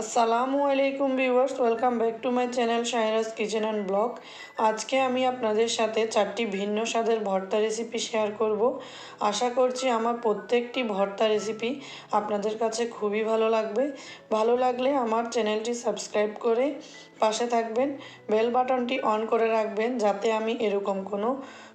আসসালামু আলাইকুম viewers, welcome back to my channel Shahiraj kitchen and vlog. আজকে আমি আপনাদের সাথে চারটি ভিন্ন স্বাদের ভর্তা রেসিপি শেয়ার করব। আশা করছি আমার প্রত্যেকটি ভর্তা রেসিপি আপনাদের কাছে খুবই ভালো লাগবে। ভালো লাগলে আমার চ্যানেলটি সাবস্ক্রাইব করে পাশে থাকবেন, বেল বাটনটি অন করে রাখবেন, যাতে আমি এরকম কোনো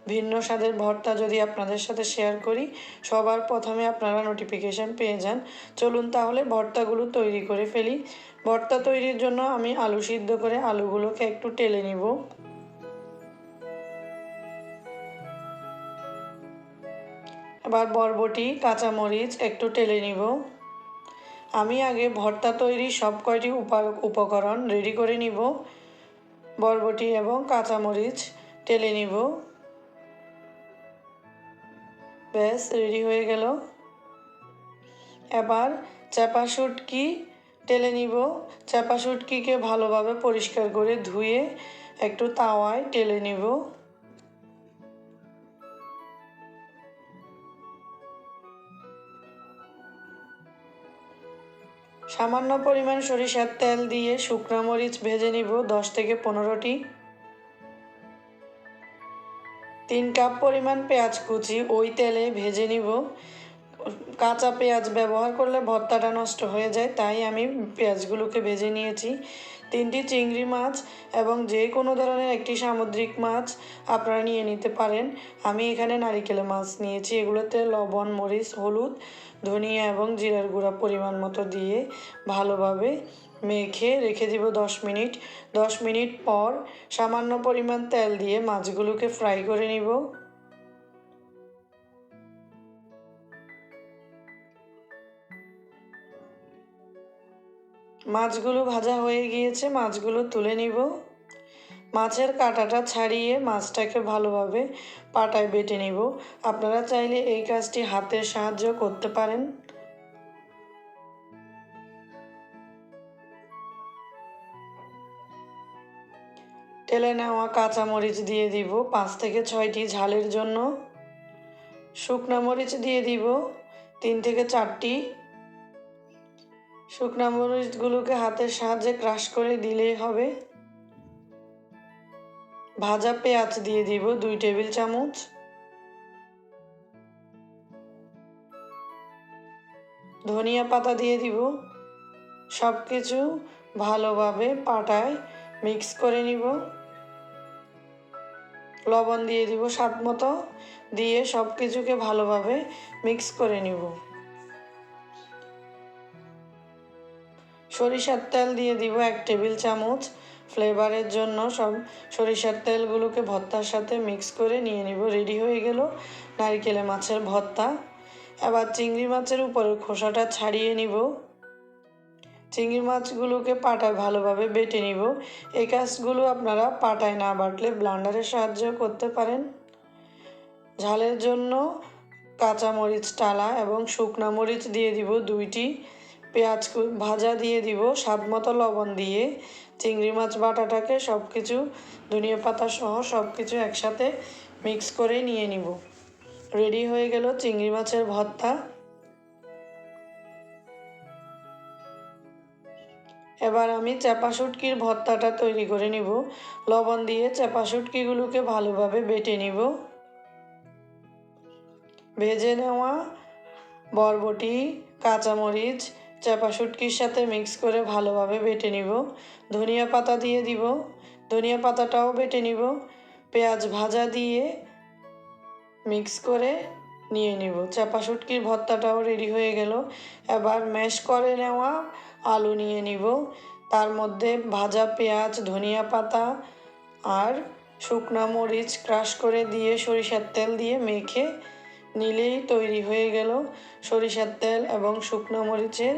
ভিন্ন স্বাদের ভর্তা যদি আপনাদের সাথে শেয়ার করি, সবার প্রথমে আপনারা নোটিফিকেশান পেয়ে যান। চলুন তাহলে ভর্তাগুলো তৈরি করে ফেলি। ভর্তা তৈরির জন্য আমি আলু সিদ্ধ করে আলুগুলোকে একটু টেলে নিব। এবার বরবটি, কাঁচামরিচ একটু টেলে নিব। আমি আগে ভর্তা তৈরি সব কয়টি উপকরণ রেডি করে নিব। বরবটি এবং কাঁচামরিচ টেলে নিব। ব্যাস, রেডি হয়ে গেল। এবার চাপা শুটকি টেলে নিব। চাপা শুটকিকে ভালোভাবে পরিষ্কার করে ধুয়ে একটু তাওয়ায় টেলে নিব। সামান্য পরিমাণ সরিষার তেল দিয়ে শুকনো মরিচ ভেজে নিব, দশ থেকে পনেরোটি। তিন কাপ পরিমাণ পেঁয়াজ কুচি, ওই তেলে ভেজে নিব। কাঁচা পেঁয়াজ ব্যবহার করলে ভর্তাটা নষ্ট হয়ে যায়, তাই আমি পেঁয়াজগুলোকে ভেজে নিয়েছি। তিনটি চিংড়ি মাছ এবং যে কোনো ধরনের একটি সামুদ্রিক মাছ আপনারা নিয়ে নিতে পারেন। আমি এখানে নারিকেল মাছ নিয়েছি, এগুলোতে লবণ, মরিচ, হলুদ, ধনিয়া এবং জিরার গুঁড়া পরিমাণ মতো দিয়ে ভালোভাবে মেখে রেখে দিব দশ মিনিট। দশ মিনিট পর সামান্য পরিমাণ তেল দিয়ে মাছগুলোকে ফ্রাই করে নিব। মাছগুলো ভাজা হয়ে গিয়েছে, মাছগুলো তুলে নিব। মাছের কাঁটাটা ছাড়িয়ে মাছটাকে ভালোভাবে পাটায় বেটে নিব। আপনারা চাইলে এই কাজটি হাতের সাহায্য করতে পারেন। টেলে নেওয়া কাঁচামরিচ দিয়ে দিব পাঁচ থেকে ছয়টি ঝালের জন্য। শুকনো মরিচ দিয়ে দিব তিন থেকে চারটি। শুকনো মরিচগুলোকে হাতের সাহায্যে ক্রাশ করে দিলেই হবে। ভাজা পেঁয়াজ দিয়ে দিব দুই টেবিল চামচ। ধনিয়া পাতা দিয়ে দিব। সব কিছু ভালোভাবে পাটায় মিক্স করে নিব। লবণ দিয়ে দিব স্বাদ মতো, দিয়ে সব কিছুকে ভালোভাবে মিক্স করে নিব। সরিষার তেল দিয়ে দিব এক টেবিল চামচ। ফ্লেভারের জন্য সব সরিষার তেলগুলোকে ভর্তার সাথে মিক্স করে নিয়ে নিব রেডি হয়ে গেল নারিকেলে মাছের ভর্তা। এবার চিংড়ি মাছের উপরে খোসাটা ছাড়িয়ে নিব। চিংড়ি মাছগুলোকে পাটায় ভালোভাবে বেটে নিব। এই কাজগুলো আপনারা পাটায় না বাটলে ব্লান্ডারের সাহায্য করতে পারেন। ঝালের জন্য কাঁচা মরিচ টালা এবং শুকনো মরিচ দিয়ে দিব দুইটি। পেঁয়াজ ভাজা দিয়ে দিব স্বাদ মতো লবণ দিয়ে। চিংড়ি মাছ বাটাটাকে সব কিছু ধনিয়া পাতা সহ সব কিছু একসাথে মিক্স করে নিয়ে নিব। রেডি হয়ে গেল চিংড়ি মাছের ভর্তা। এবার আমি চাপা শুটকির ভর্তাটা তৈরি করে নিব। লবণ দিয়ে চাপা শুটকিগুলোকে ভালোভাবে বেটে নিব। ভেজে নেওয়া বরবটি, কাঁচামরিচ চাপা শুটকির সাথে মিক্স করে ভালোভাবে বেটে নিব। ধনিয়া পাতা দিয়ে দিব। ধনিয়া পাতাটাও বেটে নিব। পেঁয়াজ ভাজা দিয়ে মিক্স করে নিয়ে নিব। চাপা শুটকির ভর্তাটাও রেডি হয়ে গেল। এবার ম্যাশ করে নেওয়া আলু নিয়ে নিব। তার মধ্যে ভাজা পেঁয়াজ, ধনিয়া পাতা আর শুকনা মরিচ ক্রাশ করে দিয়ে সরিষার তেল দিয়ে মেখে নিলেই তৈরি হয়ে গেল। সরিষার তেল এবং শুকনো মরিচের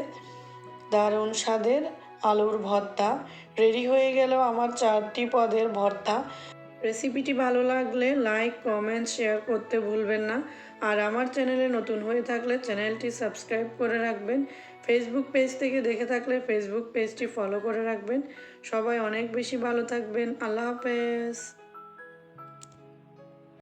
দারুণ স্বাদের আলুর ভর্তা। রেডি হয়ে গেল আমার চারটি পদের ভর্তা। রেসিপিটি ভালো লাগলে লাইক, কমেন্ট, শেয়ার করতে ভুলবেন না। আর আমার চ্যানেলে নতুন হয়ে থাকলে চ্যানেলটি সাবস্ক্রাইব করে রাখবেন। ফেসবুক পেজ থেকে দেখে থাকলে ফেসবুক পেজটি ফলো করে রাখবেন। সবাই অনেক বেশি ভালো থাকবেন। আল্লাহ হাফেজ।